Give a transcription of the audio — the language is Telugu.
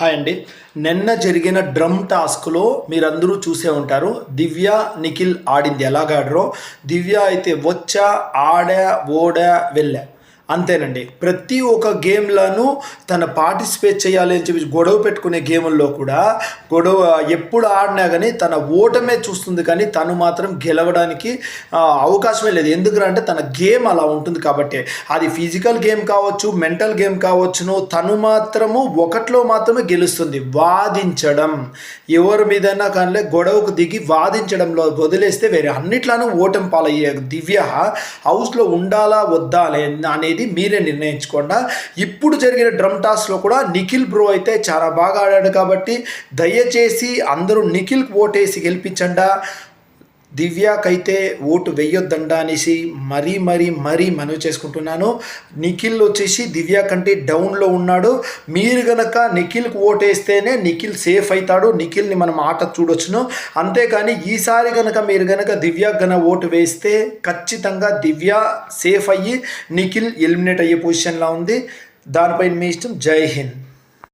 హాయ్ అండి. నిన్న జరిగిన డ్రమ్ టాస్క్లో మీరందరూ చూసే ఉంటారు. దివ్య నిఖిల్ ఆడింది. ఎలాగాడరో? దివ్య అయితే వచ్చా ఆడా ఓడా వెళ్ళా. అంతేనండి. ప్రతి ఒక్క గేమ్లను తన పార్టిసిపేట్ చేయాలి అని చెప్పి గొడవ పెట్టుకునే గేముల్లో కూడా గొడవ ఎప్పుడు ఆడినా కానీ తన ఓటమే చూస్తుంది కానీ తను మాత్రం గెలవడానికి అవకాశమే లేదు. ఎందుకంటే తన గేమ్ అలా ఉంటుంది కాబట్టి. అది ఫిజికల్ గేమ్ కావచ్చు మెంటల్ గేమ్ కావచ్చును తను మాత్రము ఒకటిలో మాత్రమే గెలుస్తుంది. వాదించడం. ఎవరి మీదైనా కానీ గొడవకు దిగి వాదించడంలో వదిలేస్తే వేరే అన్నిట్లోనూ ఓటమి పాలయ్యే దివ్య హౌస్లో ఉండాలా వద్దా అనే- అనేది మీరే నిర్ణయించుకోండి. ఇప్పుడు జరిగిన డ్రమ్ టాస్లో కూడా నిఖిల్ బ్రో అయితే చాలా బాగా ఆడాడు కాబట్టి దయచేసి అందరూ నిఖిల్కి ఓటేసి గెలిపించండా. దివ్యాకైతే ఓటు వెయ్యొద్దండా అనేసి మరీ మరీ మరీ మనవి చేసుకుంటున్నాను. నిఖిల్ వచ్చేసి దివ్య కంటే డౌన్లో ఉన్నాడు. మీరు గనక నిఖిల్కి ఓటేస్తేనే నిఖిల్ సేఫ్ అవుతాడు. నిఖిల్ని మనం ఆట చూడొచ్చును. అంతేకాని ఈసారి గనక మీరు గనక దివ్య గన ఓటు వేస్తే ఖచ్చితంగా దివ్య సేఫ్ అయ్యి నిఖిల్ ఎలిమినేట్ అయ్యే పొజిషన్లో ఉంది. దానిపై మీ ఇష్టం. జై హింద్.